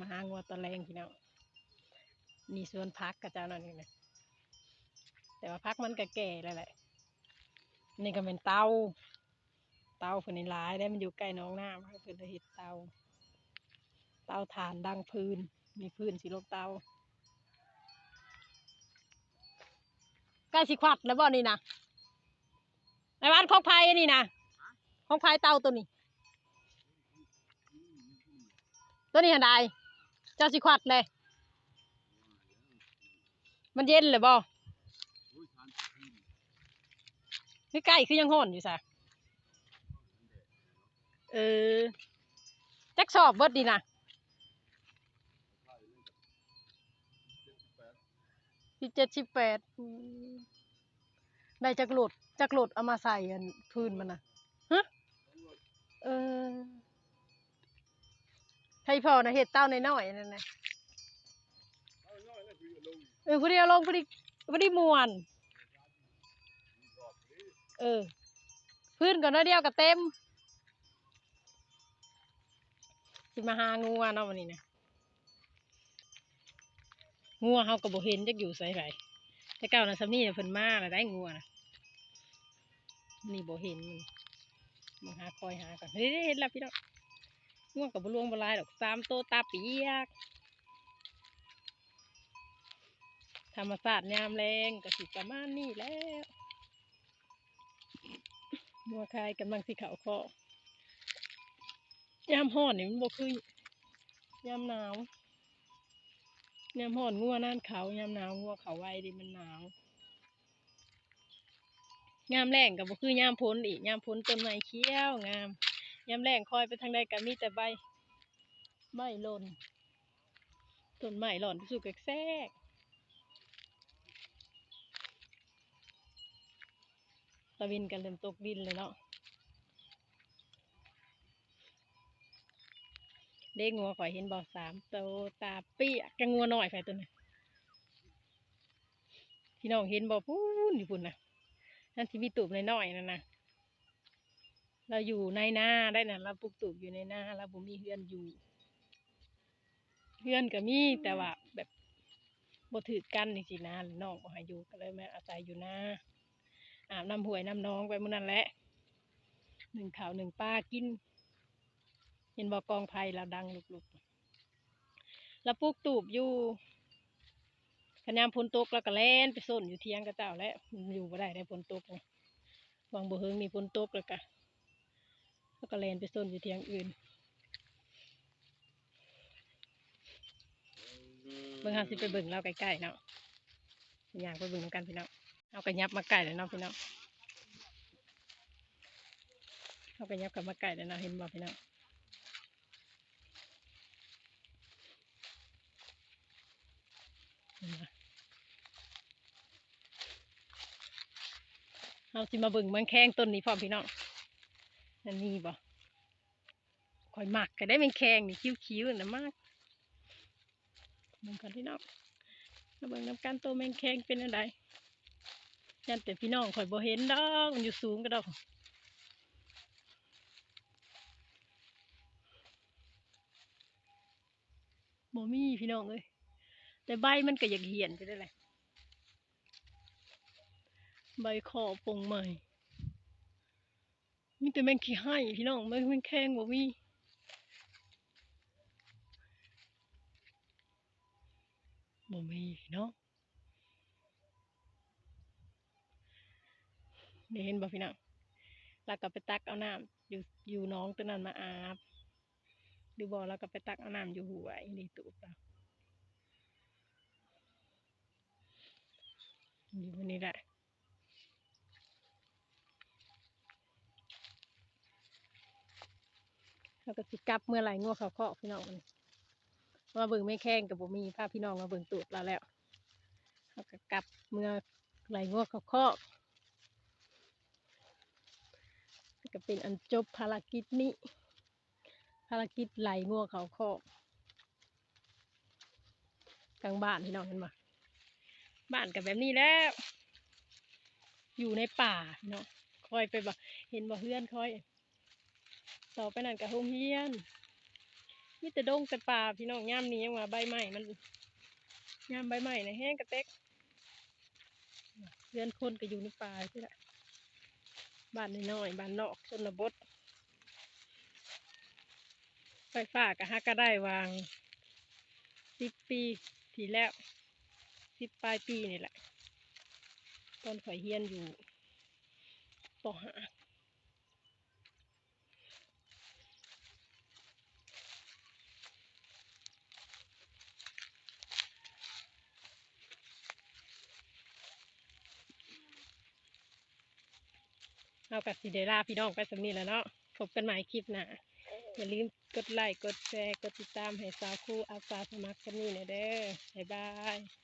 มาหางัวตะแรงพี่น้องนี่สวนพักกับเจ้านั่นนี่นะแต่ว่าพักมันก็แก่แล้วแหละ นี่ก็เป็นเตาเตาเพิ่นนี่หลายได้มันอยู่ใกล้น้องน้ำเพิ่นเลยเฮ็ดเตาเตาถ่านดังพื้น มีพื้นสิลกเตาใกล้สิควัดแล้วบ่นี่นะไอ้บ้านของไผ่นี่นะของไผ่เตาตัวนี้ ตัวนี้หันใด เจ้าสิควัดเลย มันเย็นเลยบ่คือใกล้คือยังห่อนอยู่ซะเออจักสอบเบิดดีนะที่เจ็ดสิบแปดได้จักรหลดจักรหลดเอามาใส่พื้นมันนะฮะเออ ให้พอนะเห็ดเต้าน้อยๆนั่นนะเออพอดีเอาลงพอดีพอดีมวน เออ พื้นก่อนน้อยเดียวก็เต็มสิมาหางัวเนาะวันนี้นะงัวเฮาก็บ่เห็นจักอยู่ไสไผแต่เก่านะสำนี่เพิ่นมาแล้วได้งัวนะนี่บ่เห็นมันมาหาคอยหาก่อนเฮ้ยเห็นแล้วพี่น้อง งัวก็บ่ลวงบลายดอกสามโตตาเปียก ธรรมศาสตร์ยามแรงก็สิประมาณนี้แล้วงัวคายกำลังสิเขาวคอยามฮ้อนนี่มันบ่คือยามหนาวยามฮ้อนงัวนั่นเขายามหนาวงัวเขาไว้ดิมันหนาวยามแรงก็บ่คือยามพ้นอีกยามพ้นต้นไม้เขี้ยวงาม ยามแรงคอยไปทางใดก็มีแต่ใบใบหล่นต้นไม้หล่นสุกแทรกตะวินกันเริ่มตกดินเลยเนาะเด็กงัวข่อยเห็นบ่สามโตตาเปียกจังงัวหน้อยข่อยตัวนี้พี่น้องเห็นบ่พูนอยู่พุ่นนะนั่นที่มีตูบน้อยๆนั่นนะ เราอยู่ในนาได้น่ะเราปลูกตูบอยู่ในนาเราบ่มีเฮือนอยู่เฮือนก็มีแต่ว่าแบบบ่ถือกันนี่สินะน้องบ่ให้อยู่ก็เลยมาอาศัยอยู่นาอาบน้ำห้วยน้ำหน้องไปมื้อนั้นแหละหนึ่งข้าวหนึ่งปลากินเห็นบอกกองไผ่เราดังลุกๆแล้วปลูกตูบอยู่ขยามพนตกแล้วก็แล่นไปส้นอยู่เทียงกระเจ้าแล้วมันอยู่บ่ได้ได้พนตกนะบางบ่เฮิงมีพนตกแล้วก็แล้ว ก็แลนไปส้นอยู่เทียงอื่นเบิ่งหาสิไปเบิ่งเราใกล้ๆเนาะอย่ากไปเบิ่งกันพี่น้องเอากระยับมาใกล้เลยเนาะพี่น้องเอากระยับกับมาใกล้เลยเนาะเห็นบ่พี่น้องเอาสิมาเบิ่งเมืองแข้งต้นนี้พร้อมพี่น้องนั่นนี่บ่ คอยหมักก็ได้แมงแข้งนี่คิ้วๆนะมากเบิ่งก่อนพี่น้องมาเบิ่งน้ำกันตัวแมงแข้งเป็นอะไรยันแต่พี่น้องคอยบ่เห็นดอกมันอยู่สูงก็ดอกบ่มีพี่น้องเอ้ยแต่ใบมันก็อยากเหี่ยนไปได้เลยใบคอปงใหม่มีแต่แมงขี้ให้พี่น้องแมงแมงแข้งบ่มี บ่มีพี่น้องได้เห็นบ่พี่น้องแล้วก็ไปตักเอาน้ำอยู่อยู่น้องตัวนั้นมาอาบหรือบ่แล้วก็ไปตักเอาน้ำอยู่หัวไอ้นี่ตูบเราอยู่นนี้แหละแล้วก็สิกลับเมื่อไหร่งัวเขาเคาะพี่น้องมัน มาเบิ่งไม่แข้งกับบ่มีพาพี่น้องมาเบิ่งตูดเราแล้วแล้วก็กลับเมื่อไหร่งัวเขาเคาะก็เป็นอันจบภารกิจนี้ ภารกิจไหลงัวเขาเคาะกลางบ้านพี่น้องเห็นบ่บ้านกับแบบนี้แล้ว อยู่ในป่าพี่น้องคอยไปบ่เห็นบ่เพื่อนคอย ต่อไปนั่นกับโรงเรียน มีแต่ดงแต่ป่าพี่น้องย่ามนี้ยังว่าใบไม้มันย่ามใบไม้ในะแห้งกระเต็กเรือนคนก็อยู่ในป่าที่ละบ้านน้อยๆบ้านนอกชนบทไฟฟ้าก็ฮักก็ได้วางสิบปีที่แล้วสิบปลายปีนี่แหละ ตอนข่อยเฮียนอยู่ปหา เอากับสิเดล่าพี่น้องไปสำนีแล้วเนาะพบกันใหม่คลิปหน้าอย่าลืมกดไลค์กดแชร์กดติดตามให้สาวคู่อาสาสมัครกันนี่หน่อยเด้อบ๊ายบาย